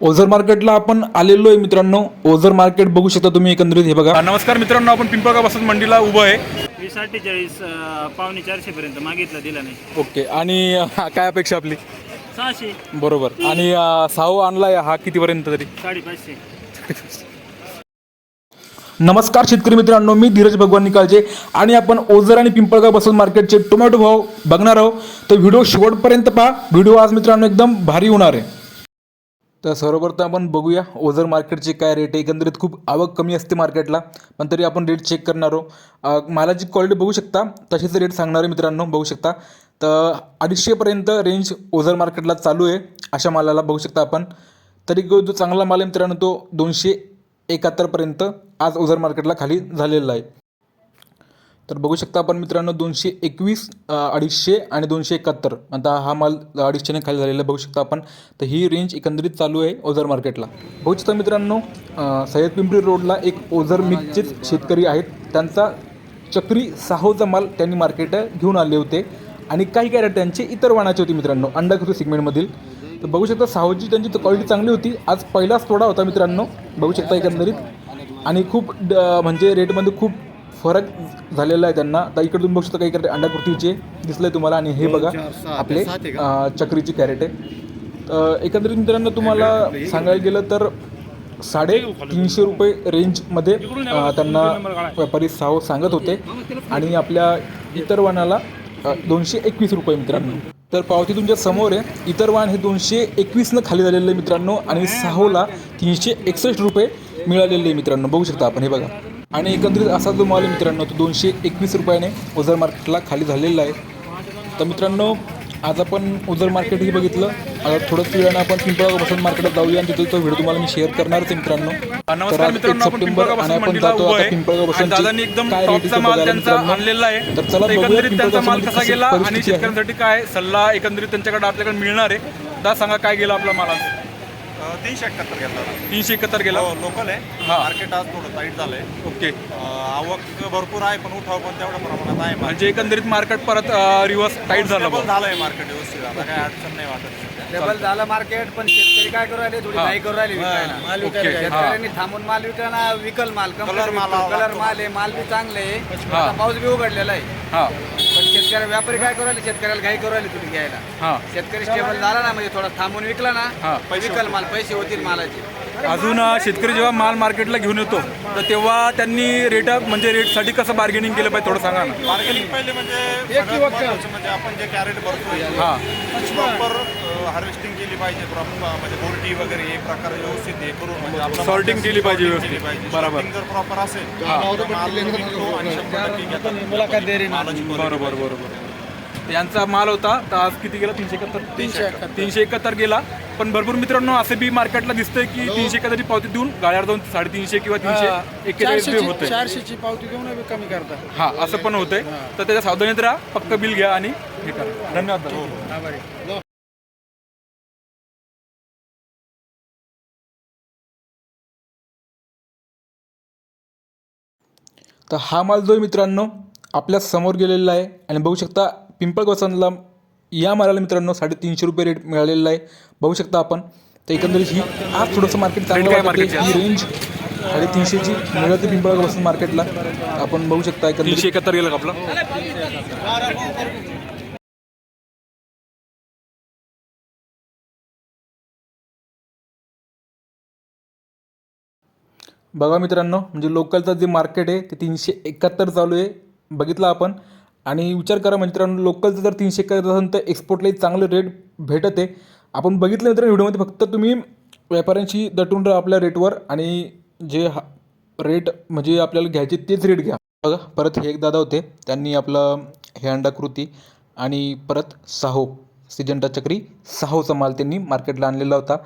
ओझर मार्केटला आपण आलेलो आहे मित्रांनो. ओझर मार्केट बघू शकता तुम्ही एकंदरीत. हे बघा. नमस्कार मित्रांनो आपण पिंपळगाव बसत मंडीला उभं आहे. वीस अठ्ठेचाळीस पावणे चारशे पर्यंत मागितलं दिला नाही. ओके. आणि अं, काय अपेक्षा आपली? सहाशे. बरोबर. आणि अं, साऊ आणलाय हा कितीपर्यंत तरी? साडेपाचशे. नमस्कार शेतकरी मित्रांनो मी धीरज भगवान निकाळजे आणि आपण ओझर आणि पिंपळगाव बसून मार्केटचे टोमॅटो भाव बघणार आहोत. तर व्हिडिओ शेवटपर्यंत पहा. व्हिडिओ आज मित्रांनो एकदम भारी होणार आहे. तर सर्वप्रथम आपण बघूया. ओझर मार्केटचे काय रेट आहे? एकंदरीत खूप आवक कमी असते मार्केटला. पण तरी आपण रेट चेक करणार आहोत. मालाची क्वालिटी बघू शकता तसेच रेट सांगणार आहे मित्रांनो बघू शकता. तर अडीचशेपर्यंत रेंज ओझर मार्केटला चालू आहे अशा मालाला बघू शकता आपण. तरी जो चांगला माल आहे मित्रांनो तो दोनशे एकाहत्तरपर्यंत आज ओझर मार्केटला खाली झालेला आहे. तर बघू शकता आपण मित्रांनो दोनशे एकवीस अडीचशे आणि दोनशे एकाहत्तर. आता हा माल अडीचशेने खाली झालेला आहे बघू शकता आपण. तर ही रेंज एकंदरीत चालू आहे ओझर मार्केटला. बघू शकता मित्रांनो सय्यद पिंपरी रोडला एक ओझर मिक्सचेच शेतकरी आहेत. त्यांचा चक्री साहोचा माल त्यांनी मार्केट घेऊन आले होते. आणि काही कॅरेट त्यांचे इतर वाणाचे होते मित्रांनो अंडाकृती सेगमेंटमधील तर बघू शकता साहोची त्यांची क्वालिटी चांगली होती. आज पहिलाच थोडा होता मित्रांनो बघू शकता एकंदरीत. आणि खूप ड- म्हणजे रेटमध्ये खूप फरक झालेला आहे त्यांना. आता इकडे तुम्ही बघू शकता काही कॅरेट अंडाकृतीचे दिसले तुम्हाला आणि हे बघा आपले चक्रीची कॅरेट आहे. तर एकंदरीत मित्रांनो तुम्हाला सांगायला गेलं तर साडे तीनशे रुपये रेंजमध्ये त्यांना व्यापारी साव सांगत होते. आणि आपल्या इतर अ, दोनशे एकवीस रुपये मित्रांनो. तर पावती तुमच्यासमोर आहे. इतर वाहन हे दोनशे एकवीसनं खाली झालेलं आहे मित्रांनो. आणि साहोला तीनशे एकसष्ट रुपये मिळालेले आहे मित्रांनो. बघू शकता आपण हे बघा. आणि एकंदरीत असा जो माल मित्रांनो तो दोनशे एकवीस रुपयाने ओझर मार्केटला खाली झालेला आहे. तर मित्रांनो आज आपण ओझर मार्केट ही बघितलं. आता थोडंच वेळानं आपण पिंपळगाव बसंत मार्केटला जाऊया आणि तिथं तो व्हिडिओ तुम्हाला मी शेअर करणारच आहे मित्रांनो. तर आज एक सप्टेंबर आणि आपण जातो आता पिंपळगाव एकदम काय रेट. आणलेला आहे. तर चला एकंदरीत त्यांचा माल कसा गेला आणि. शेतकऱ्यांसाठी काय सल्ला एकंदरीत त्यांच्याकडे आपल्याकडे मिळणार आहे. दा सांगा काय गेला आपला माल? तीनशे एकाहत्तर होता. तीनशे एकाहत्तर गेला? हो लोकल आहे. हा. मार्केट आज थोडं टाईट झालंय. ओके. आवक भरपूर आहे पण उठाव पण तेवढ्या प्रमाणात आहे. म्हणजे एकंदरीत मार्केट परत रिव्हर्स टाईट झालं झालंय मार्केट व्यवस्थित. आता काय अडचण नाही वाटत. डबल झालं मार्केट पण शेतकरी काय करू राहिले? थोडी घाई करू राहिली माल शेतकऱ्यांनी थांबून माल विकायला विकल माल. Colour माल कलर. माल आहे माल बी चांगले आहे. हा. आता पाऊस बी उघडलेला आहे. शेतकरी व्यापारी काय करू राहिले? शेतकऱ्याला घाई करू राहिली तुम्ही घ्यायला. हां. शेतकरी स्टेबल झाला ना म्हणजे थोडा थांबून विकला ना हा. विकल माल पैसे होतील मालाचे. अजून अ, शेतकरी जेव्हा माल मार्केटला घेऊन येतो तर तेव्हा त्यांनी रेट म्हणजे रेटसाठी कसं बार्गेनिंग केलं पाहिजे थोडं सांगा ना. मार्केटिंग पहिले म्हणजे सगळ्यात महत्त्वाचं म्हणजे आपण जे कॅरेट हां. प्रॉपर हार्वेस्टिंग केली पाहिजे प्रॉपर म्हणजे बोर्डी वगैरे हे प्रकार व्यवस्थित हे करून म्हणजे आपला Sorting केली पाहिजे sorting व्यवस्थित. पाहिजे. बरोबर. Sorting जर प्रॉपर असेल तर माल निघतो आणि शंभर टक्के घेतात. मालाची quality. बरोबर बरोबर. यांचा माल होता तर आज किती गेला? तीनशे एकाहत्तर. तीनशे तीनशे एकाहत्तर गेला. पण भरपूर मित्रांनो असे बी मार्केटला दिसतंय की तीनशे एकाहत्तरची पावती देऊन गाड्यावर जाऊन साडेतीनशे किंवा तीनशे एक्केचाळीस बी होते. चारशेची पावती घेऊन कमी करता हा असं पण होतंय. तर त्याच्या सावधानीत राहा. फक्त बिल घ्या आणि हे करा. धन्यवाद. दादा. तर हा माल जो मित्रांनो आपल्यासमोर गेलेला आहे. आणि बघू शकता पिंपळ वसंतला या मालाला मित्रांनो साडेतीनशे रुपये रेट मिळालेला आहे. बघू शकता आपण. तर एकंदरीत ही आज थोडंसं मार्केट चांगलं ही रेंज साडेतीनशेची मिळते पिंपळ वसंत मार्केटला आपण बघू शकता एकंदरीत. एकाहत्तर गेलं आपलं? बघा मित्रांनो म्हणजे लोकलचं जे मार्केट आहे ते तीनशे एकाहत्तर चालू आहे बघितलं आपण. आणि विचार करा म्हणजे मित्रांनो लोकलचं जर तीनशे एकाहत्तर असेल तर एक्सपोर्टलाही चांगलं रेट भेटत आहे. आपण बघितलं मित्रांनो व्हिडिओमध्ये फक्त तुम्ही व्यापाऱ्यांशी दटून राहा आपल्या रेटवर आणि जे हा रेट म्हणजे आपल्याला घ्यायचे तेच रेट घ्या. बघा परत हे एक दादा होते त्यांनी आपलं हे अंडाकृती आणि परत साहो सिजंटा चक्री साहोचा माल त्यांनी मार्केटला आणलेला होता.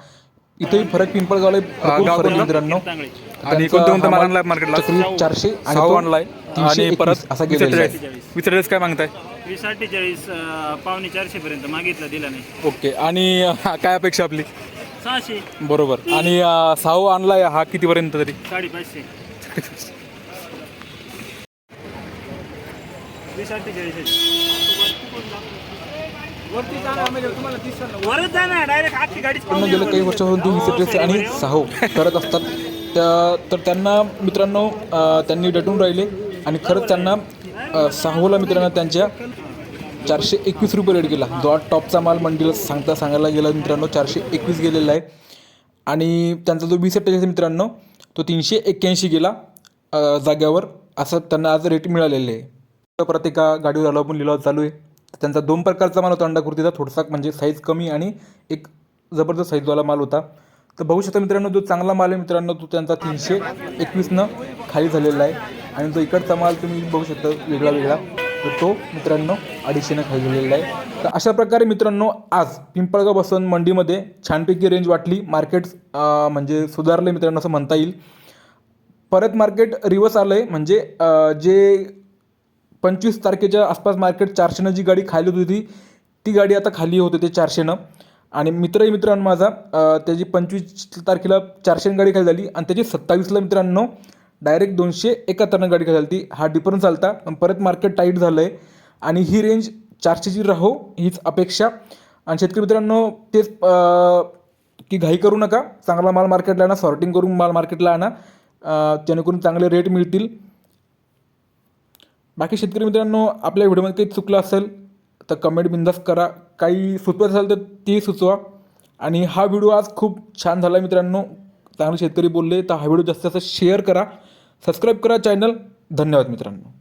इथेही फरक पिंपळगावला गाव? मित्रांनो. आणि कोणत्या कोणत्या हा माल आणलाय मार्केटला? चारशे आणि सहा आणलाय. आणि परत असा गेलेला आहे. विचारेस काय मागताय? वीस अठ्ठेचाळीस अं, पावणे चारशे पर्यंत मागितलं दिला नाही. ओके. आणि अ, काय अपेक्षा आपली? सहाशे. बरोबर. आणि अ, साहो आणलाय हा कितीपर्यंत तरी? साडेपाचशे. वीस अठ्ठेचाळीस म्हणजे गेल्या काही वर्षापासून ती विसिट्रेस आणि साहो करत असतात. त्या तर त्यांना मित्रांनो त्यांनी डटून राहिले आणि खरंच त्यांना साहोला मित्रांनो त्यांच्या चारशे एकवीस रुपये रेट गेला. जो आज टॉपचा माल मंडीला सांगता सांगायला गेला मित्रांनो चारशे एकवीस गेलेला आहे. आणि त्यांचा जो सेट आहे मित्रांनो तो तीनशे एक्क्याऐंशी गेला जाग्यावर. असं त्यांना आज रेट मिळालेले आहे. तर परत एका गाडीवर आलो आपण लिलाव चालू आहे. त्यांचा दोन प्रकारचा माल होता अंडाकृतीचा थोडासा म्हणजे साईज कमी आणि एक जबरदस्त साईजवाला माल होता. तर बघू शकता मित्रांनो जो चांगला माल आहे मित्रांनो तो त्यांचा तीनशे एकवीसनं खाली झालेला आहे. आणि जो इकडचा माल तुम्ही बघू शकता वेगळा वेगळा तर तो मित्रांनो अडीचशेनं खाली झालेला आहे. तर अशा प्रकारे मित्रांनो आज पिंपळगाव बसवंत मंडीमध्ये छानपैकी रेंज वाटली मार्केट म्हणजे सुधारले मित्रांनो असं म्हणता येईल. परत मार्केट रिवर्स आलं आहे म्हणजे जे पंचवीस तारखेच्या आसपास मार्केट चारशेनं जी गाडी खाली होती ती गाडी आता खाली होते ते चारशेनं. आणि मित्रही मित्रांनो माझा त्याची पंचवीस तारखेला चारशेनं गाडी खाली झाली आणि त्याची सत्तावीसला मित्रांनो डायरेक्ट दोनशे एकाहत्तरनं गाडी खाली झाली. हा डिफरन्स आलता पण परत मार्केट टाईट झालं आहे आणि ही रेंज चारशेची राहो हीच अपेक्षा. आणि शेतकरी मित्रांनो तेच की घाई करू नका. चांगला माल मार्केटला आणा सॉर्टिंग करून माल मार्केटला आणा. जेणेकरून चांगले रेट मिळतील. बाकी शेतकरी मित्रांनो आपल्या व्हिडिओमध्ये काही चुकलं असेल तर कमेंट बिंदास करा. काही सुचवत असेल तर ती सुचवा. आणि हा व्हिडिओ आज खूप छान झाला मित्रांनो. चांगले शेतकरी बोलले तर हा व्हिडिओ जास्तीत जास्त शेअर करा. सबस्क्राईब करा चॅनल धन्यवाद मित्रांनो.